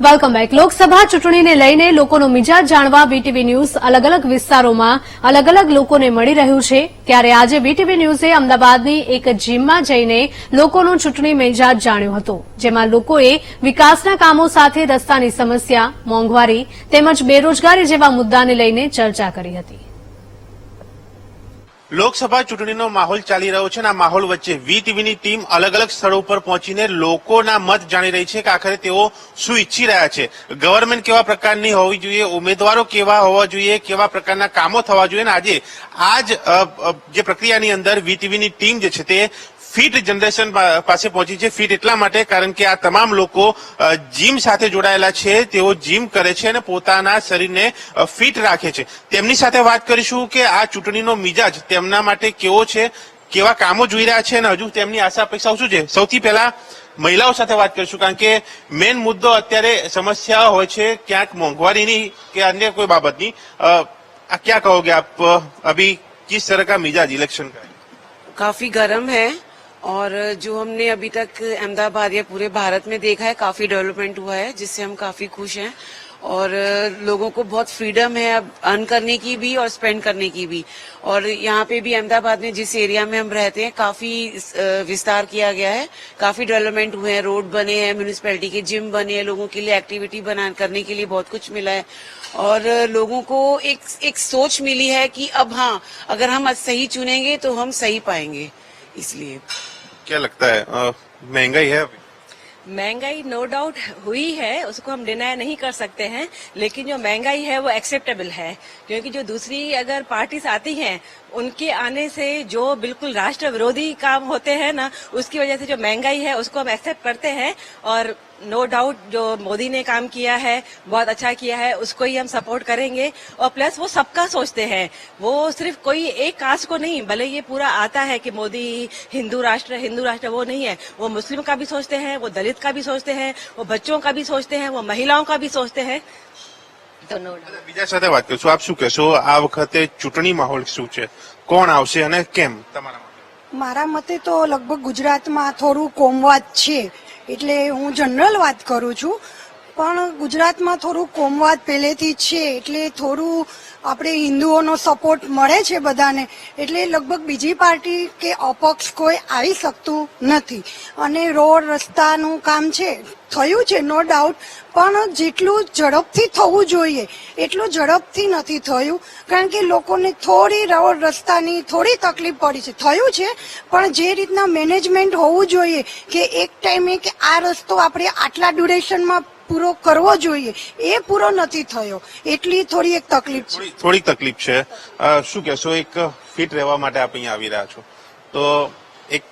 Welcome back Lok Sabha ચૂંટણીને લઈને લોકોનો મિજાજ જાણવા બીટીવી ન્યૂઝ અલગ અલગ વિસ્તારોમાં અલગ અલગ લોકોને મળી રહ્યું છે ત્યારે આજે બીટીવી ન્યૂઝે અમદાવાદની એક જીમમાં જઈને લોકોનો ચૂંટણી મિજાજ જાણ્યો હતો જેમાં લોકોએ વિકાસના કામો સાથે રસ્તાની સમસ્યા મોંઘવારી તેમજ બેરોજગારી જેવા મુદ્દાને લઈને ચર્ચા કરી હતી લોકસભા ચૂંટણીનો માહોલ ચાલી રહ્યો છે અને આ માહોલ વચ્ચે વી ટીવીની ટીમ અલગ અલગ સ્થળો ઉપર પહોંચીને લોકોના મત જાણી રહી છે કે આખરે તેઓ શું ઈચ્છી રહ્યા છે. ગવર્મેન્ટ કેવા પ્રકારની હોવી જોઈએ, ઉમેદવારો કેવા હોવા જોઈએ, કેવા પ્રકારના કામો થવા જોઈએ અને આજે આ જે પ્રક્રિયાની અંદર વી ટીવીની ટીમ જે છે તે ફિટ જનરેશન પાસે પહોંચી છે. ફિટ એટલા માટે કારણ કે આ તમામ લોકો જીમ સાથે જોડાયેલા છે. તેઓ જીમ કરે છે અને પોતાના શરીરને ફિટ રાખે છે. તેમની સાથે વાત કરીશું કે આ ચૂંટણીનો મિજાજ તેમના માટે કેવો છે, કેવા કામો જોઈ રહ્યા છે અને હજુ તેમની આશા અપેક્ષાઓ શું છે? સૌથી પહેલા મહિલાઓ સાથે વાત કરીશું કારણ કે મેઇન મુદ્દો અત્યારે સમસ્યા હોય છે, ક્યાંક મોંઘવારીની કે અન્ય કોઈ બાબતની. આ ક્યાં કહો કે આપ, અભી, કિસ તરહ કા મિજાજ ઇલેક્શન કા કાફી ગરમ હૈ. और जो हमने अभी तक अहमदाबाद या पूरे भारत में देखा है, काफ़ी डेवलपमेंट हुआ है, जिससे हम काफ़ी खुश हैं। और लोगों को बहुत फ्रीडम है अब अर्न करने की भी और स्पेंड करने की भी। और यहाँ पे भी अहमदाबाद में जिस एरिया में हम रहते हैं, काफ़ी विस्तार किया गया है। काफ़ी डेवलपमेंट हुए हैं रोड बने हैं म्यूनिसपैलिटी के जिम बने हैं, लोगों के लिए एक्टिविटी बना, करने के लिए बहुत कुछ मिला है। और लोगों को एक एक सोच मिली है कि अब हाँ अगर हम सही चुनेंगे तो हम सही पाएँगे। इसलिए। क्या लगता है? महँगाई है अभी? महँगाई नो डाउट हुई है उसको हम डिनाय नहीं कर सकते हैं लेकिन जो महँगाई है वो एक्सेप्टेबल है। क्योंकि जो दूसरी अगर पार्टीज़ आती हैं उनके आने से जो बिल्कुल राष्ट्र विरोधी काम होते हैं ना उसकी वजह से जो महँगाई है उसको हम एक्सेप्ट करते हैं और नो डाउट जो मोदी ने काम किया है बहुत अच्छा किया है उसको ही हम सपोर्ट करेंगे और प्लस वो सबका सोचते हैं वो सिर्फ कोई एक कास्ट को नहीं भले ये पूरा आता है कि मोदी हिंदू राष्ट्र हिंदू राष्ट्र वो नहीं है वो मुस्लिम का भी सोचते हैं वो दलित का भी सोचते हैं वो बच्चों का भी सोचते हैं वो महिलाओं का भी सोचते हैं तो नो डाउट બીજા સાથે વાત કરીશું આપ શું કહેશો આ વખતે ચૂંટણી માહોલ શું છે કોણ આવશે અને કેમ તમારા માટે મારા મતે તો લગભગ ગુજરાતમાં થોડું કોમવાદ છે એટલે હું જનરલ વાત કરું છું. પણ ગુજરાતમાં થોડું કોમવાદ પહેલેથી છે, એટલે થોડું આપણે હિન્દુઓનો સપોર્ટ મળે છે બધાને, એટલે લગભગ બીજી પાર્ટી કે અપક્ષ કોઈ આવી શકતું નથી. અને રોડ રસ્તાનું કામ છે, થયું છે નો ડાઉટ પણ જેટલું ઝડપથી થવું જોઈએ, એટલું ઝડપથી નથી થયું, કારણ કે લોકોને થોડી રોડ રસ્તાની થોડી તકલીફ પડી છે. થયું છે, પણ જે રીતના મેનેજમેન્ટ હોવું જોઈએ, કે એક ટાઈમે કે આ રસ્તો આપણે આટલા ડ્યુરેશનમાં પૂરો કરવો જોઈએ. એ પૂરો નથી થયો. એટલી થોડી એક તકલીફ છે. થોડી તકલીફ છે. શું કહેશો? એક ફિટ રહેવા માટે આપ અહીંયા આવી રહ્યા છો. તો એક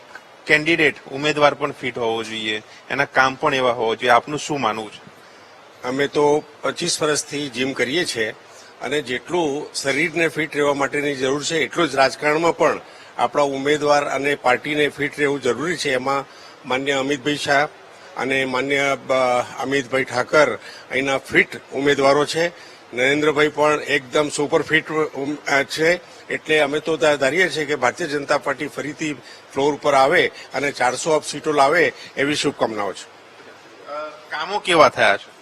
કેન્ડિડેટ ઉમેદવાર પણ ફિટ હોવો જોઈએ. એના કામ પણ એવા હોવો જોઈએ. આપનું શું માનવું છે? અમે તો પચીસ વર્ષથી જીમ કરીએ છીએ અને જેટલું શરીરને ફિટ રહેવા માટેની જરૂર છે એટલું જ રાજકારણમાં પણ આપણા ઉમેદવાર અને પાર્ટીને ફિટ રહેવું જરૂરી છે. એમાં માન્ય અમિતભાઈ શાહ અને માન્ય અમિતભાઈ ઠાકર અહીંના ફિટ ઉમેદવારો છે. નરેન્દ્રભાઈ પણ એકદમ સુપર ફિટ છે. એટલે અમે તો ધારીએ છીએ કે ભારતીય જનતા પાર્ટી ફરીથી ફ્લોર ઉપર આવે અને ચારસો સીટો લાવે એવી શુભકામનાઓ છે. કામો કેવા થયા છે?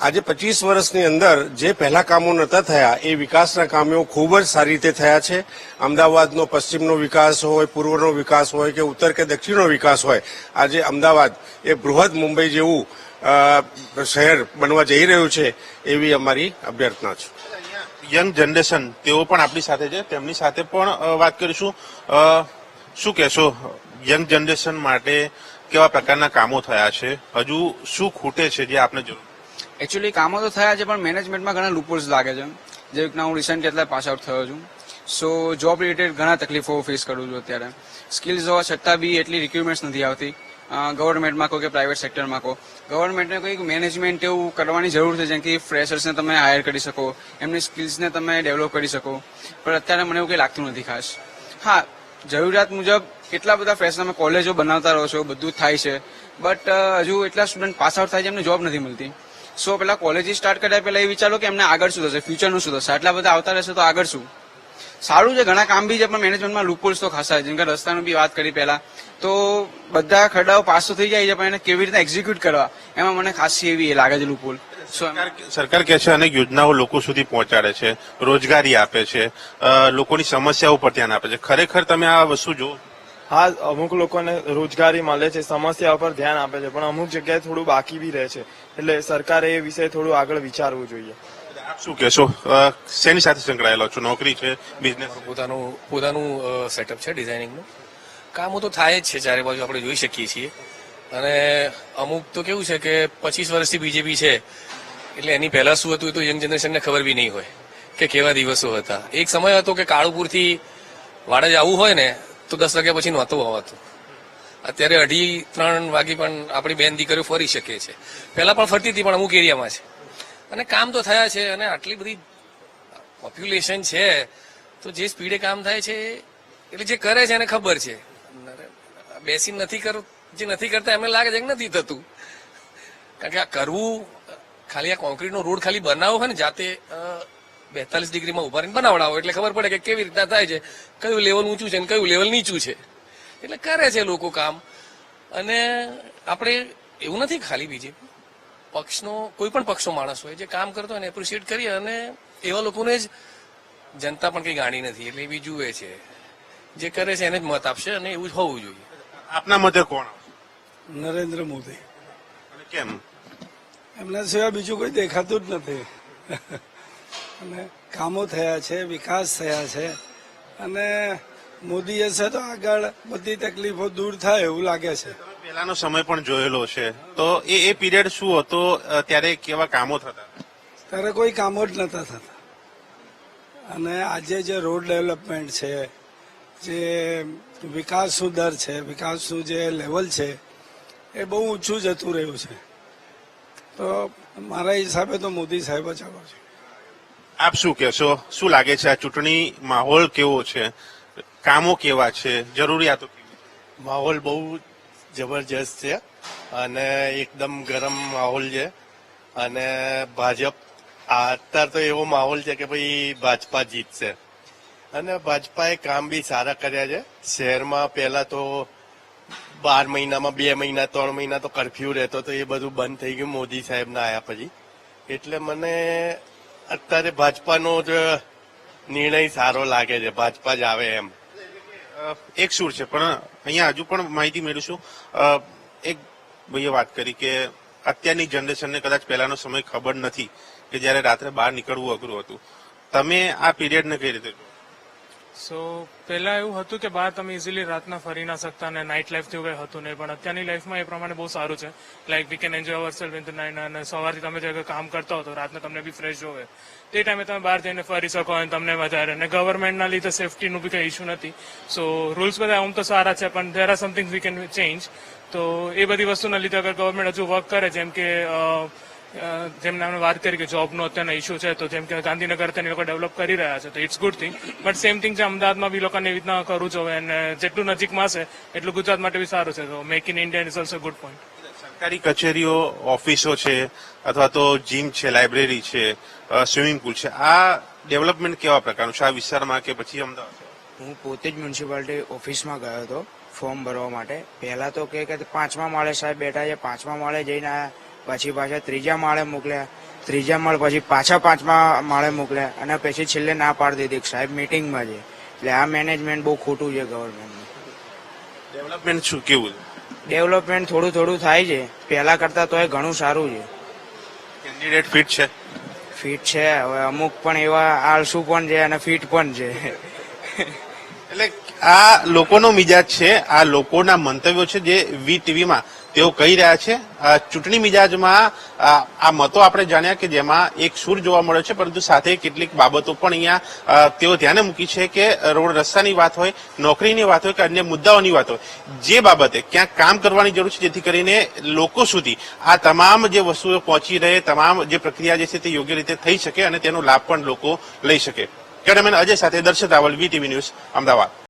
આજે પચીસ વર્ષની અંદર જે પહેલા કામો નતા થયા, એ વિકાસના કામો ખૂબ જ સારી રીતે થયા છે. અમદાવાદનો પશ્ચિમનો વિકાસ હોય, પૂર્વનો વિકાસ હોય કે ઉત્તર કે દક્ષિણનો વિકાસ હોય, આજે અમદાવાદ એ બૃહદ મુંબઈ જેવું શહેર બનવા જઈ રહ્યું છે, એવી અમારી અભ્યર્થના છે. યંગ જનરેશન, તેઓ પણ આપણી સાથે છે. તેમની સાથે પણ વાત કરીશું. શું કહેશો? યંગ જનરેશન માટે કેવા પ્રકારના કામો થયા છે? હજુ શું ખૂટે છે જે આપને જરૂર એકચ્યુઅલી કામો તો થયા છે, પણ મેનેજમેન્ટમાં ઘણા લૂપોલ્સ લાગે છે. જે રીતના હું રિસન્ટ એટલા પાસ આઉટ થયો છું. સો જોબ રિલેટેડ ઘણા તકલીફો ફેસ કરું છું અત્યારે. સ્કિલ્સ હોવા છતાં બી એટલી રિક્રુટમેન્ટ્સ નથી આવતી. ગવર્મેન્ટમાં કહો કે પ્રાઇવેટ સેક્ટરમાં કહો. ગવર્મેન્ટને કંઈક મેનેજમેન્ટ એવું કરવાની જરૂર છે, જેમ કે ફ્રેશર્સને તમે હાયર કરી શકો, એમની સ્કિલ્સને તમે ડેવલપ કરી શકો. પણ અત્યારે મને એવું કંઈ લાગતું નથી ખાસ. હા, જરૂરિયાત મુજબ કેટલા બધા ફ્રેશ તમે કોલેજો બનાવતા રહો છો, બધું થાય છે. બટ હજુ એટલા સ્ટુડન્ટ પાસ આઉટ થાય છે, એમને જોબ નથી મળતી. સો પેલા કોલેજ સ્ટાર્ટ કર્યા પહેલા એ વિચારો કે એમને આગળ શું થશે ફ્યુચરનું શું થશે? આટલા બધા આવતા રહેશે તો આગળ શું? સારું છે, ઘણા કામ બી છે, પણ મેનેજમેન્ટમાં લૂપોલ્સ તો ખાસા છે. જેમ કે રસ્તાની બી વાત કરી પહેલા. તો બધા ખરડાઓ પાસો થઈ જાય છે, પણ એને કેવી રીતે એક્ઝિક્યુટ કરવા? એમાં મને ખાસી એવી લાગે છે લૂપોલ સરકાર કહે છે, અનેક યોજનાઓ લોકો સુધી પહોંચાડે છે, રોજગારી આપે છે લોકોની સમસ્યાઓ પર ધ્યાન આપે છે. ખરેખર તમે આ વસ્તુ જો હા અમુક લોકોને રોજગારી મળે છે સમસ્યા પર ધ્યાન આપે છે પણ અમુક જગ્યાએ થોડું બાકી બી રહે છે. એટલે સરકારે એ વિષય થોડું આગળ વિચારવું જોઈએ. આપ શું કહેશો? શેની સાથે સંકળાયેલો છો? નોકરી છે બિઝનેસ પોતાનું પોતાનું સેટઅપ છે ડિઝાઇનિંગનું કામો તો થાય જ છે ચારે બાજુ આપણે જોઈ શકીએ છીએ. અને અમુક તો કેવું છે કે પચીસ વર્ષથી બીજેપી છે એટલે એની પહેલા શું હતું એ તો યંગ જનરેશનને ખબર બી નહીં હોય કે કેવા દિવસો હતા. એક સમય હતો કે કાળુપુરથી વાડજ આવવું હોય ને તો દસ વાગ્યા પછી નહોતું હોવાતું. અત્યારે અઢી, ત્રણ વાગે પણ આપણી બેન દીકરીઓ ફરી શકે છે. પહેલા પણ ફરતી હતી, પણ અમુક એરિયામાં છે. અને કામ તો થયા છે, અને આટલી બધી પોપ્યુલેશન છે, તો જે સ્પીડે કામ થાય છે, એટલે જે કરે છે એને ખબર છે. બેસી નથી કર, જે નથી કરતા એમને લાગે છે કે નથી થતું. કારણ કે આ કરવું, ખાલી આ કોન્ક્રીટનો રોડ ખાલી બનાવો હોય ને, જાતે બેતાલીસ ડિગ્રીમાં ઊભા રહીને બનાવડાવો. એટલે ખબર પડે કે કેવી રીતના થાય છે કયું લેવલ ઊંચું છે અને કયું લેવલ નીચું છે. એટલે કરે છે લોકો કામ. અને આપણે એવું નથી ખાલી બીજેપી પક્ષનો કોઈ પણ પક્ષનો માણસ હોય જે કામ કરતો હોય એને એપ્રિશિએટ કરીએ અને એવા લોકોને જ જનતા પણ કંઈ ગાણી નથી. એટલે એ બી જુએ છે. જે કરે છે એને જ મત આપશે અને એવું જ હોવું જોઈએ. આપના મતે કોણ નરેન્દ્ર મોદી. કેમ? એમના સિવાય બીજું કોઈ દેખાતું જ નથી. અને કામો થયા છે વિકાસ થયા છે. અને મોદી હશે તો આગળ બધી તકલીફો દૂર થાય એવું લાગે છે. પહેલાનો સમય પણ જોયેલો છે. તો એ એ પીરિયડ શું હતો? ત્યારે કેવા કામો થતા? ત્યારે કોઈ કામો જ નતા થતા. અને આજે જે રોડ ડેવલપમેન્ટ છે જે વિકાસનું દર છે વિકાસનું જે લેવલ છે એ બહુ ઊંચું જતું રહ્યું છે. તો મારા હિસાબે તો મોદી સાહેબ જ આવો છે. આપ શું કહેશો? શું લાગે છે આ ચૂંટણી માહોલ કેવો છે? કામો કેવા છે? જરૂરિયાતો માહોલ બહુ જબરજસ્ત છે અને એકદમ ગરમ માહોલ છે. અને ભાજપ અત્યારે તો એવો માહોલ છે કે ભાઈ ભાજપા જીતશે. અને ભાજપાએ કામ બી સારા કર્યા છે. શહેરમાં પહેલા તો બાર મહિનામાં, બે મહિના, ત્રણ મહિના તો કરફ્યુ રહેતો તો એ બધું બંધ થઈ ગયું મોદી સાહેબના આયા પછી. એટલે મને અત્યારે ભાજપાનો જ નિર્ણય સારો લાગે છે, ભાજપા જ આવે એમ. એક સુર છે, પણ અહીંયા હજુ પણ માહિતી મેળવીશું. એક ભાઈએ વાત કરી કે અત્યારની જનરેશનને કદાચ પહેલાનો સમય ખબર નથી કે જ્યારે રાત્રે બહાર નીકળવું અઘરું હતું. તમે આ પીરિયડને કઈ રીતે? સો પહેલાં એવું હતું કે બહાર તમે ઇઝીલી રાતના ફરી ના શકતા અને નાઇટ લાઈફ જેવું કંઈ હતું નહીં. પણ અત્યારની લાઈફમાં એ પ્રમાણે બહુ સારું છે. Like we can enjoy our self in night અને સવારથી તમે જે કામ કરતા હો તો રાતના તમને બી ફ્રેશ જોવે. તે ટાઈમે તમે બહાર જઈને ફરી શકો અને તમને વધારે. અને ગવર્મેન્ટના લીધે સેફટીનું બી કંઈ ઇશ્યુ નથી. સો રૂલ્સ બધા આમ તો સારા છે, પણ there are something we can change તો એ બધી વસ્તુના લીધે અગર ગવર્મેન્ટ હજુ વર્ક કરે, જેમ કે જેમ નામે વાત કરી કે જોબનો અત્યારનો ઇશ્યુ છે તો જેમ કે ગાંધીનગર તેને લોકો ડેવલપ કરી રહ્યા છે તો it's good thing but same thing છે અમદાવાદમાં બી લોકોને એવી રીતના કરવું જોઈએ અને જેટલું નજીકમાં છે એટલું ગુજરાત માટે બી સારું છે. તો make in India is also good point સરકારી કચેરીઓ ઓફિસો છે અથવા તો જીમ છે લાઇબ્રેરી છે સ્વિમિંગ પુલ છે આ ડેવલપમેન્ટ કેવા પ્રકારનું છે? આ વિસ્તારમાં કે પછી અમદાવાદ? હું પોતે જ મ્યુનિસિપાલિટી ઓફિસમાં ગયો હતો ફોર્મ ભરવા માટે. પહેલા તો કે કે પાંચમા માળે સાહેબ બેઠા છે પાંચમા માળે જઈને આયા પછી પાછા ત્રીજા માળે મોકલ્યા. ત્રીજા માળ પછી પાછા પાંચમા માળે મોકલ્યા અને પછી છેલ્લે ના પાડી દીધી. સાહેબ મિટિંગમાં છે. એટલે આ મેનેજમેન્ટ બહુ ખોટું છે ગવર્મેન્ટનું ડેવલપમેન્ટ શું? કેવું ડેવલપમેન્ટ થોડું થોડું થાય છે. પહેલા કરતા તો એ ઘણું સારું છે. કેન્ડિડેટ ફિટ છે? ફિટ છે. હવે અમુક પણ એવા આળસુ પણ છે અને ફિટ પણ છે. એટલે આ લોકોનો મિજાજ છે, આ લોકોના મંતવ્યો છે જે વી ટીવીમાં તેઓ કહી રહ્યા છે. ચૂંટણી મિજાજમાં આ મતો આપણે જાણ્યા કે જેમાં એક સૂર જોવા મળે છે, પરંતુ સાથે કેટલીક બાબતો પણ અહીંયા તેઓ ધ્યાને મૂકી છે કે રોડ રસ્તાની વાત હોય, નોકરીની વાત હોય કે અન્ય મુદ્દાઓની વાત હોય, જે બાબતે ક્યાંક કામ કરવાની જરૂર છે, જેથી કરીને લોકો સુધી આ તમામ જે વસ્તુઓ પહોંચી રહે, તમામ જે પ્રક્રિયા જે છે તે યોગ્ય રીતે થઈ શકે અને તેનો લાભ પણ લોકો લઈ શકે. કેમેરામેન અજય સાથે દર્શક રાવલ વીટીવી ન્યૂઝ અમદાવાદ.